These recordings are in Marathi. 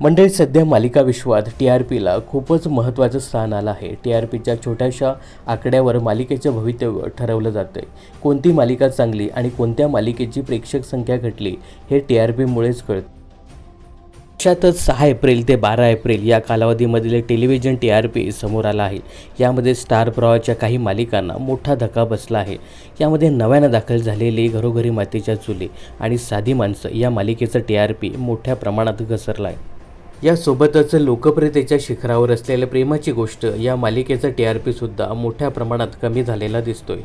मंडळी सध्या मालिका विश्वात टी आर पीला खूपच महत्त्वाचं स्थान आलं आहे. टी आर पीच्या छोट्याशा आकड्यावर मालिकेचं भवितव्य ठरवलं जातं आहे कोणती मालिका चांगली आणि कोणत्या मालिकेची प्रेक्षक संख्या घटली हे टी आर पीमुळेच कळतं. अशातच सहा एप्रिल ते बारा एप्रिल या कालावधीमधील टेलिव्हिजन टी आर पी समोर आला आहे. यामध्ये स्टार प्रवाहाच्या काही मालिकांना मोठा धक्का बसला आहे. यामध्ये नव्यानं दाखल झालेली घरोघरी मातीच्या चुली आणि साधी माणसं या मालिकेचं टी आर पी मोठ्या प्रमाणात घसरलं आहे. यासोबतच लोकप्रियतेच्या शिखरावर असलेल्या प्रेमाची गोष्ट या मालिकेचा टी आर पीसुद्धा मोठ्या प्रमाणात कमी झालेला दिसतोय.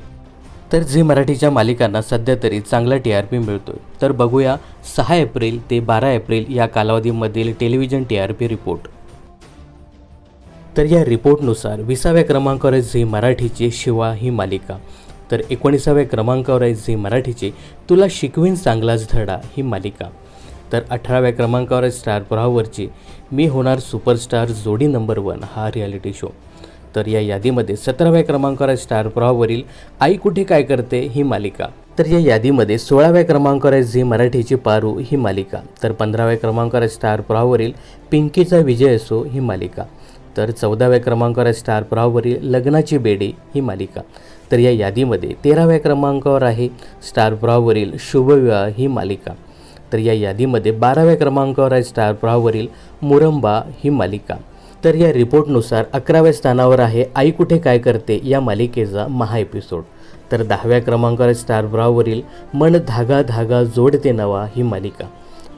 तर झी मराठीच्या मालिकांना सध्या तरी चांगला टी आर पी मिळतोय. तर बघूया सहा एप्रिल ते बारा एप्रिल या कालावधीमधील television T R P report. तर या रिपोर्टनुसार विसाव्या क्रमांकावर आहे झी मराठीची शिवा ही मालिका. तर एकोणीसाव्या क्रमांकावर आहे झी मराठीची तुला शिकवीन चांगलाच धडा ही मालिका. तर अठराव्या क्रमांकावर आहे स्टार प्रवाहावरची मी होणार सुपरस्टार जोडी नंबर वन हा रियालिटी शो तर या यादीमध्ये सतराव्या क्रमांकावर आहे स्टार प्रवाहावरील आई कुठे काय करते ही मालिका. तर या यादीमध्ये सोळाव्या क्रमांकावर आहे झी मराठीची पारू ही मालिका. तर पंधराव्या क्रमांकावर आहे स्टार प्रवाहावरील पिंकीचा विजय असो ही मालिका. तर चौदाव्या क्रमांकावर आहे स्टार प्रवाहावरील लग्नाची बेडी ही मालिका. तर या यादीमध्ये तेराव्या क्रमांकावर आहे स्टार प्रवाहावरील शुभविवाह ही मालिका. तर या यादीमध्ये बाराव्या क्रमांकावर आहे स्टार प्रवाहावरील मुरंबा ही मालिका. तर या रिपोर्टनुसार अकराव्या स्थानावर आहे आई कुठे काय करते या मालिकेचा महा एपिसोड तर दहाव्या क्रमांकावर आहे स्टार प्रवाहावरील मन धागा धागा जोडते नवा ही मालिका.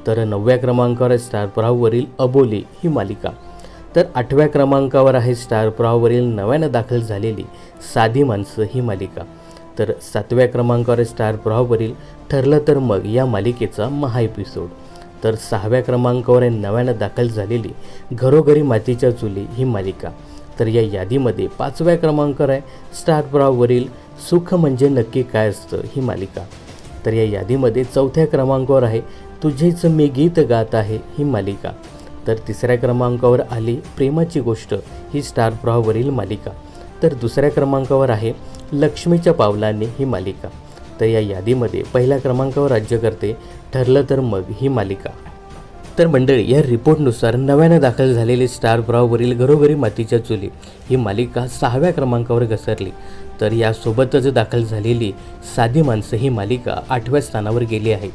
तर नवव्या क्रमांकावर आहे स्टार प्रवाहावरील अबोली ही मालिका. तर आठव्या क्रमांकावर आहे स्टार प्रवाहावरील नव्यानं दाखल झालेली साधी माणसं ही मालिका. तर सातव्या क्रमांकावर आहे स्टार प्रवाहावरील ठरलं तर मग या मालिकेचा महा एपिसोड तर सहाव्या क्रमांकावर आहे नव्यानं दाखल झालेली घरोघरी मातीच्या चुली ही मालिका. तर या यादीमध्ये पाचव्या क्रमांकावर आहे स्टार प्रवाहावरील सुख म्हणजे नक्की काय असतं ही मालिका. तर या यादीमध्ये चौथ्या क्रमांकावर आहे तुझेच मी गीत गात आहे ही मालिका. तर तिसऱ्या क्रमांकावर आली प्रेमाची गोष्ट ही स्टार प्रवाहावरील मालिका. तर दुसऱ्या क्रमांकावर आहे लक्ष्मीच्या पावलांनी ही मालिका. तर या यादीमध्ये पहिल्या क्रमांकावर राज्य करते ठरलं तर मग ही मालिका. तर मंडळी या रिपोर्टनुसार नव्यानं दाखल झालेली स्टार ब्रॉवरील घरोघरी मातीच्या चुली ही मालिका सहाव्या क्रमांकावर घसरली. तर यासोबतच दाखल झालेली साधी माणसं ही मालिका आठव्या स्थानावर गेली आहे.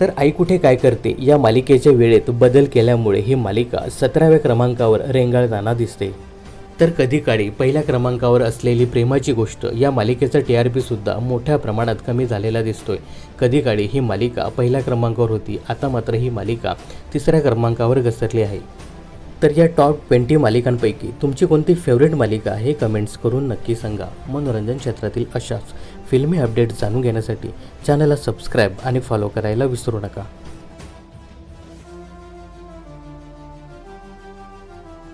तर आई कुठे काय करते या मालिकेच्या वेळेत बदल केल्यामुळे ही मालिका सतराव्या क्रमांकावर रेंगाळताना दिसते. तर कधी काळी पहिल्या क्रमांकावर असलेली प्रेमाची गोष्ट या मालिकेचा टी आर पीसुद्धा मोठ्या प्रमाणात कमी झालेला दिसतोय. कधी काळी ही मालिका पहिल्या क्रमांकावर होती आता मात्र ही मालिका तिसऱ्या क्रमांकावर घसरली आहे. तर या टॉप ट्वेंटी मालिकांपैकी तुमची कोणती फेवरेट मालिका हे कमेंट्स करून नक्की सांगा. मनोरंजन क्षेत्रातील अशाच फिल्मी अपडेट जाणून घेण्यासाठी चॅनलला सबस्क्राईब आणि फॉलो करायला विसरू नका.